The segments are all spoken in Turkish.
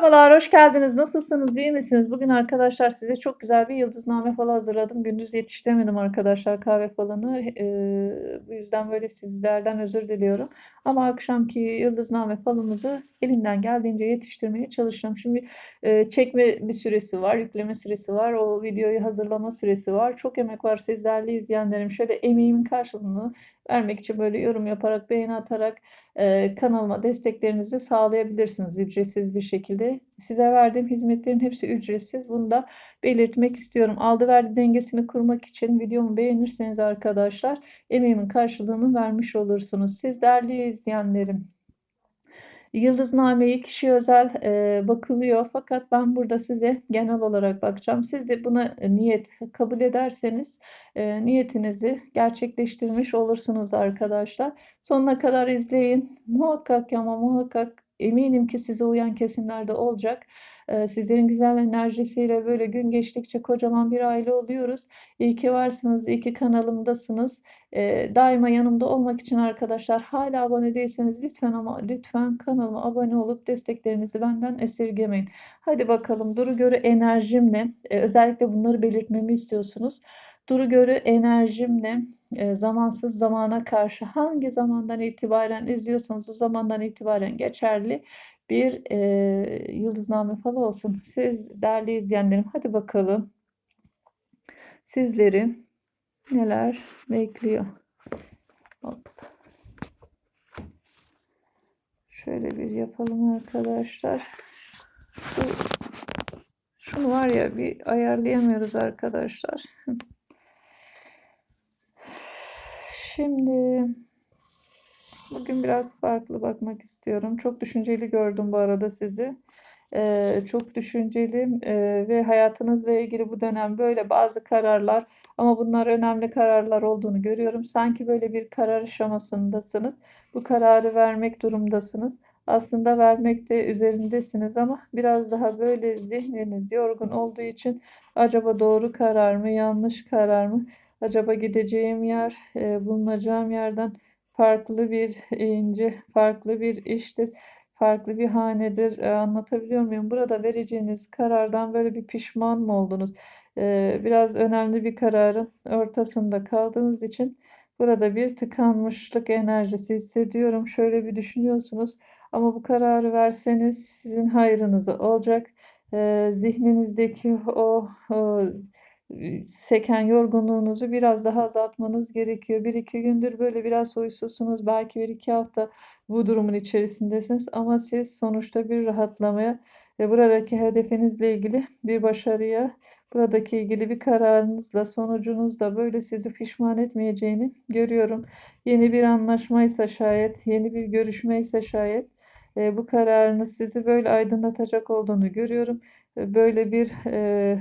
Merhabalar, hoş geldiniz. Nasılsınız, iyi misiniz? Bugün arkadaşlar size çok güzel bir yıldızname falı hazırladım. Gündüz yetiştiremedim arkadaşlar kahve falını. Ee, bu yüzden böyle sizlerden özür diliyorum. Ama akşamki yıldızname falımızı elinden geldiğince yetiştirmeye çalışacağım. Şimdi e, çekme bir süresi var, yükleme süresi var, o videoyu hazırlama süresi var. Çok emek var sizlerle izleyenlerim. Şöyle emeğimin karşılığını vermek için böyle yorum yaparak, beğeni atarak e, kanalıma desteklerinizi sağlayabilirsiniz ücretsiz bir şekilde. Size verdiğim hizmetlerin hepsi ücretsiz. Bunu da belirtmek istiyorum. Aldı verdi dengesini kurmak için videomu beğenirseniz arkadaşlar emeğimin karşılığını vermiş olursunuz. Siz değerli izleyenlerim. Yıldızname'yi kişi özel e, bakılıyor fakat ben burada size genel olarak bakacağım. Siz de buna niyet kabul ederseniz e, niyetinizi gerçekleştirmiş olursunuz arkadaşlar. Sonuna kadar izleyin. Muhakkak ama muhakkak eminim ki size uyan kesimlerde olacak. Ee, sizlerin güzel enerjisiyle böyle gün geçtikçe kocaman bir aile oluyoruz. İyi ki varsınız, iyi ki kanalımdasınız. Ee, daima yanımda olmak için arkadaşlar hala abone değilseniz lütfen ama lütfen kanalıma abone olup desteklerinizi benden esirgemeyin. Hadi bakalım duru görü enerjimle ee, özellikle bunları belirtmemi istiyorsunuz. Duru görü enerjimle zamansız zamana karşı hangi zamandan itibaren izliyorsanız o zamandan itibaren geçerli bir e, yıldızname falı olsun. Siz değerli izleyenlerim hadi bakalım sizleri neler bekliyor. Hop. Şöyle bir yapalım arkadaşlar. Şu, şunu var ya bir ayarlayamıyoruz arkadaşlar. Şimdi Bugün biraz farklı bakmak istiyorum. Çok düşünceli gördüm bu arada sizi. Ee, çok düşünceli e, ve hayatınızla ilgili bu dönem böyle bazı kararlar ama bunlar önemli kararlar olduğunu görüyorum. Sanki böyle bir karar aşamasındasınız. Bu kararı vermek durumdasınız. Aslında vermekte üzerindesiniz ama biraz daha böyle zihniniz yorgun olduğu için acaba doğru karar mı, yanlış karar mı? Acaba gideceğim yer, e, bulunacağım yerden farklı bir ince, farklı bir iştir, farklı bir hanedir. E, anlatabiliyor muyum? Burada vereceğiniz karardan böyle bir pişman mı oldunuz? E, biraz önemli bir kararın ortasında kaldığınız için burada bir tıkanmışlık enerjisi hissediyorum. Şöyle bir düşünüyorsunuz ama bu kararı verseniz sizin hayrınıza olacak. E, zihninizdeki o, o seken yorgunluğunuzu biraz daha azaltmanız gerekiyor. Bir iki gündür böyle biraz huysuzsunuz. Belki bir iki hafta bu durumun içerisindesiniz. Ama siz sonuçta bir rahatlamaya ve buradaki hedefinizle ilgili bir başarıya, buradaki ilgili bir kararınızla, sonucunuzla böyle sizi pişman etmeyeceğini görüyorum. Yeni bir anlaşmaysa şayet, yeni bir görüşmeyse şayet e, bu kararınız sizi böyle aydınlatacak olduğunu görüyorum. E, böyle bir e,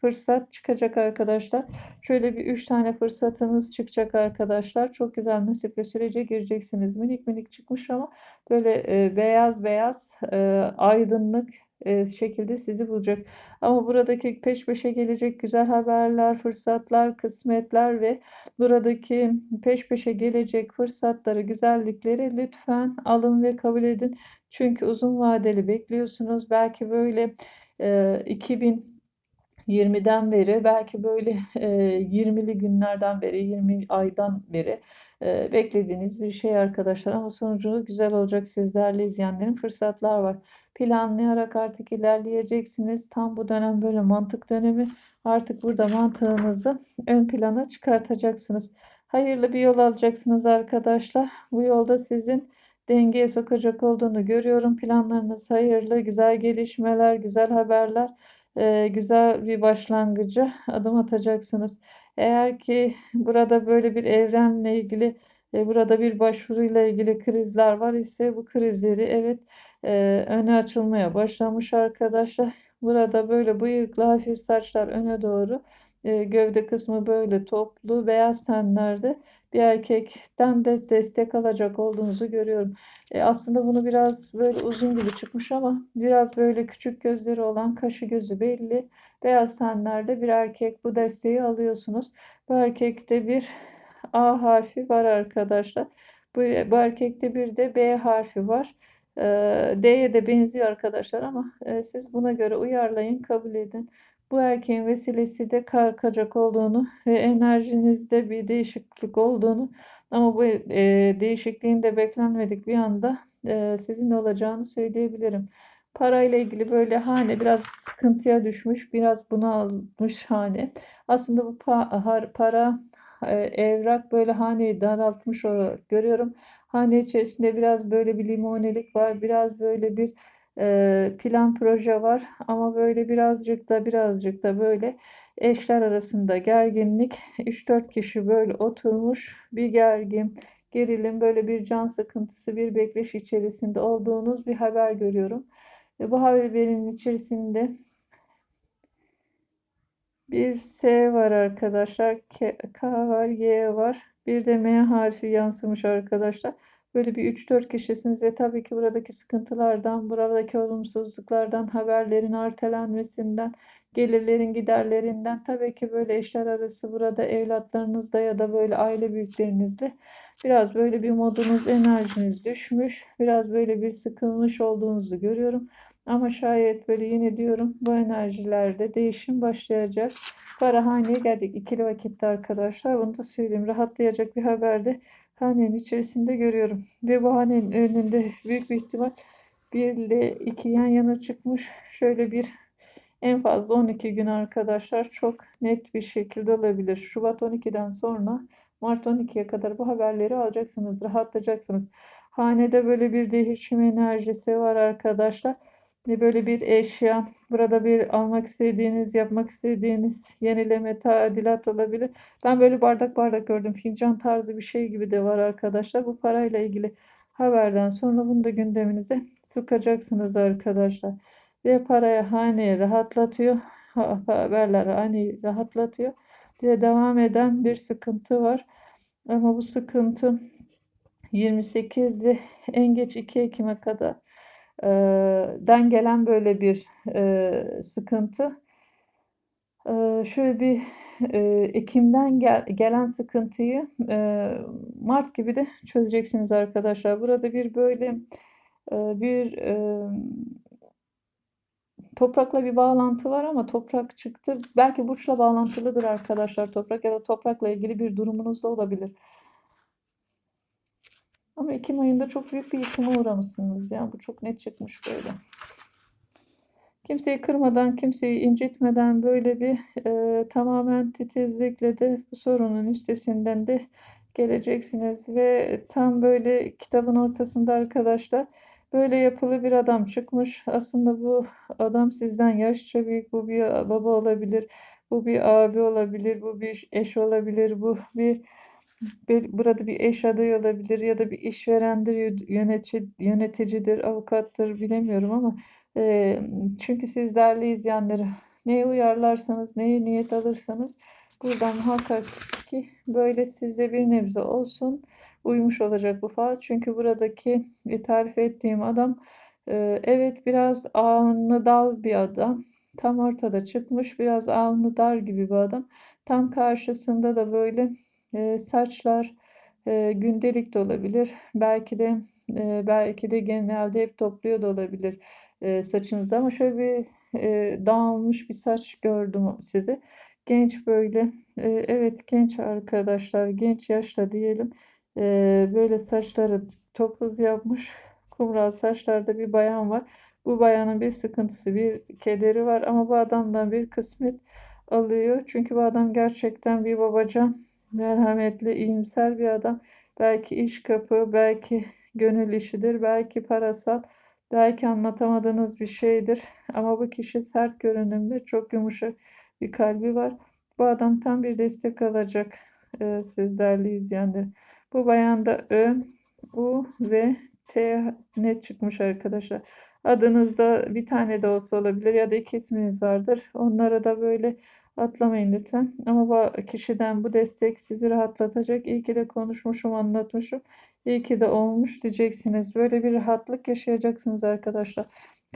fırsat çıkacak arkadaşlar. Şöyle bir 3 tane fırsatınız çıkacak arkadaşlar. Çok güzel nasip ve sürece gireceksiniz. Minik minik çıkmış ama böyle e, beyaz beyaz e, aydınlık e, şekilde sizi bulacak. Ama buradaki peş peşe gelecek güzel haberler, fırsatlar, kısmetler ve buradaki peş peşe gelecek fırsatları, güzellikleri lütfen alın ve kabul edin. Çünkü uzun vadeli bekliyorsunuz. Belki böyle e, 2000 20'den beri belki böyle e, 20'li günlerden beri 20 aydan beri e, beklediğiniz bir şey arkadaşlar ama sonucu güzel olacak sizlerle izleyenlerin fırsatlar var. Planlayarak artık ilerleyeceksiniz. Tam bu dönem böyle mantık dönemi. Artık burada mantığınızı ön plana çıkartacaksınız. Hayırlı bir yol alacaksınız arkadaşlar. Bu yolda sizin dengeye sokacak olduğunu görüyorum. Planlarınız hayırlı, güzel gelişmeler, güzel haberler e, güzel bir başlangıcı adım atacaksınız. Eğer ki burada böyle bir evrenle ilgili e, burada bir başvuruyla ilgili krizler var ise bu krizleri evet e, öne açılmaya başlamış arkadaşlar. Burada böyle bıyıklı hafif saçlar öne doğru e, gövde kısmı böyle toplu beyaz tenlerde bir erkekten de destek alacak olduğunuzu görüyorum. E, aslında bunu biraz böyle uzun gibi çıkmış ama biraz böyle küçük gözleri olan kaşı gözü belli. Beyaz tenlerde bir erkek bu desteği alıyorsunuz. Bu erkekte bir A harfi var arkadaşlar. Bu, bu erkekte bir de B harfi var. E, D'ye de benziyor arkadaşlar ama e, siz buna göre uyarlayın, kabul edin. Bu erkeğin vesilesi de kalkacak olduğunu ve enerjinizde bir değişiklik olduğunu ama bu e, değişikliğin de beklenmedik bir anda e, sizinle olacağını söyleyebilirim. Parayla ilgili böyle hane biraz sıkıntıya düşmüş, biraz bunalmış hane. Aslında bu pa para, e, evrak böyle haneyi daraltmış olarak görüyorum. Hane içerisinde biraz böyle bir limonelik var, biraz böyle bir plan proje var ama böyle birazcık da birazcık da böyle eşler arasında gerginlik 3-4 kişi böyle oturmuş bir gergin gerilim böyle bir can sıkıntısı bir bekleş içerisinde olduğunuz bir haber görüyorum. Ve bu haberin içerisinde bir S var arkadaşlar. K, K var, Y var. Bir de M harfi yansımış arkadaşlar. Böyle bir 3-4 kişisiniz ve tabii ki buradaki sıkıntılardan, buradaki olumsuzluklardan, haberlerin ertelenmesinden, gelirlerin giderlerinden tabii ki böyle eşler arası burada evlatlarınızda ya da böyle aile büyüklerinizle biraz böyle bir modunuz, enerjiniz düşmüş. Biraz böyle bir sıkılmış olduğunuzu görüyorum. Ama şayet böyle yine diyorum bu enerjilerde değişim başlayacak. Para haneye gelecek ikili vakitte arkadaşlar. Bunu da söyleyeyim. Rahatlayacak bir haberde hanenin içerisinde görüyorum. Ve bu hanenin önünde büyük bir ihtimal 1 ile 2 yan yana çıkmış. Şöyle bir en fazla 12 gün arkadaşlar çok net bir şekilde olabilir. Şubat 12'den sonra Mart 12'ye kadar bu haberleri alacaksınız. Rahatlayacaksınız. Hanede böyle bir değişim enerjisi var arkadaşlar. Böyle bir eşya, burada bir almak istediğiniz, yapmak istediğiniz yenileme, tadilat olabilir. Ben böyle bardak bardak gördüm. Fincan tarzı bir şey gibi de var arkadaşlar. Bu parayla ilgili haberden sonra bunu da gündeminize sokacaksınız arkadaşlar. Ve paraya haneye rahatlatıyor. Haberler hani rahatlatıyor. Diye devam eden bir sıkıntı var. Ama bu sıkıntı 28 ve en geç 2 Ekim'e kadar den gelen böyle bir e, sıkıntı. E, şöyle bir e, Ekim'den gel, gelen sıkıntıyı e, Mart gibi de çözeceksiniz arkadaşlar. Burada bir böyle e, bir e, toprakla bir bağlantı var ama toprak çıktı. Belki burçla bağlantılıdır arkadaşlar toprak ya da toprakla ilgili bir durumunuz da olabilir. Ama Ekim ayında çok büyük bir yıkıma uğramışsınız. Ya bu çok net çıkmış böyle. Kimseyi kırmadan, kimseyi incitmeden böyle bir e, tamamen titizlikle de bu sorunun üstesinden de geleceksiniz. Ve tam böyle kitabın ortasında arkadaşlar böyle yapılı bir adam çıkmış. Aslında bu adam sizden yaşça büyük. Bu bir baba olabilir, bu bir abi olabilir, bu bir eş olabilir, bu bir burada bir eş adayı olabilir ya da bir işverendir, yönetici, yöneticidir, avukattır bilemiyorum ama e, çünkü siz değerli izleyenleri neye uyarlarsanız, neye niyet alırsanız buradan muhakkak ki böyle size bir nebze olsun uymuş olacak bu faz. Çünkü buradaki tarif ettiğim adam e, evet biraz alnı dal bir adam. Tam ortada çıkmış biraz alnı dar gibi bir adam. Tam karşısında da böyle e, saçlar e, gündelik de olabilir. Belki de e, belki de genelde hep topluyor da olabilir e, saçınızda ama şöyle bir e, dağılmış bir saç gördüm size. Genç böyle e, evet genç arkadaşlar genç yaşta diyelim e, böyle saçları topuz yapmış kumral saçlarda bir bayan var. Bu bayanın bir sıkıntısı bir kederi var ama bu adamdan bir kısmet alıyor. Çünkü bu adam gerçekten bir babacan merhametli, iyimser bir adam. Belki iş kapı, belki gönül işidir, belki parasal, belki anlatamadığınız bir şeydir. Ama bu kişi sert görünümlü, çok yumuşak bir kalbi var. Bu adam tam bir destek alacak e, siz izleyenler. Bu bayanda Ö, U ve T net çıkmış arkadaşlar. Adınızda bir tane de olsa olabilir ya da iki isminiz vardır. Onlara da böyle Atlamayın lütfen. Ama kişiden bu destek sizi rahatlatacak. İyi ki de konuşmuşum, anlatmışım. İyi ki de olmuş diyeceksiniz. Böyle bir rahatlık yaşayacaksınız arkadaşlar.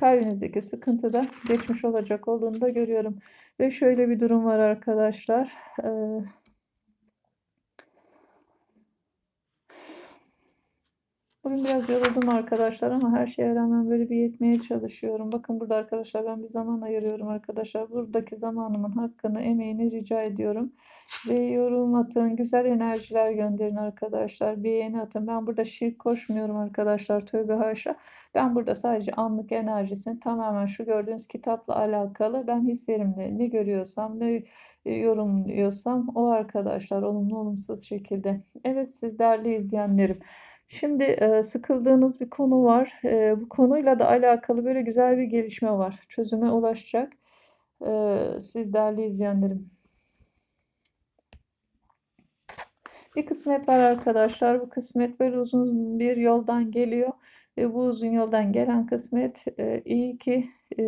Kalbinizdeki sıkıntı da geçmiş olacak olduğunu da görüyorum. Ve şöyle bir durum var arkadaşlar. Ee, Bugün biraz yoruldum arkadaşlar ama her şeye rağmen böyle bir yetmeye çalışıyorum. Bakın burada arkadaşlar ben bir zaman ayırıyorum arkadaşlar. Buradaki zamanımın hakkını, emeğini rica ediyorum. Ve yorum atın, güzel enerjiler gönderin arkadaşlar. Beğeni atın. Ben burada şirk koşmuyorum arkadaşlar. Tövbe haşa. Ben burada sadece anlık enerjisini tamamen şu gördüğünüz kitapla alakalı ben hislerimle ne görüyorsam, ne yorumluyorsam o arkadaşlar olumlu olumsuz şekilde. Evet siz değerli izleyenlerim. Şimdi e, sıkıldığınız bir konu var. E, bu konuyla da alakalı böyle güzel bir gelişme var. Çözüme ulaşacak. E, siz değerli izleyenlerim. Bir kısmet var arkadaşlar. Bu kısmet böyle uzun bir yoldan geliyor. Ve bu uzun yoldan gelen kısmet e, iyi ki e,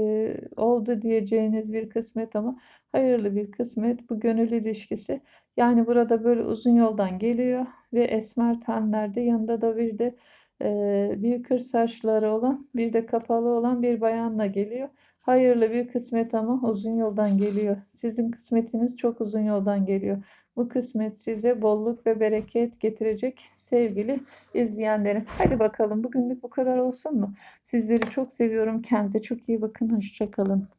oldu diyeceğiniz bir kısmet ama hayırlı bir kısmet. Bu gönül ilişkisi. Yani burada böyle uzun yoldan geliyor ve esmer tenlerde yanında da bir de e, bir kır saçları olan bir de kapalı olan bir bayanla geliyor. Hayırlı bir kısmet ama uzun yoldan geliyor. Sizin kısmetiniz çok uzun yoldan geliyor. Bu kısmet size bolluk ve bereket getirecek sevgili izleyenlerim. Hadi bakalım bugünlük bu kadar olsun mu? Sizleri çok seviyorum. Kendinize çok iyi bakın. Hoşça kalın.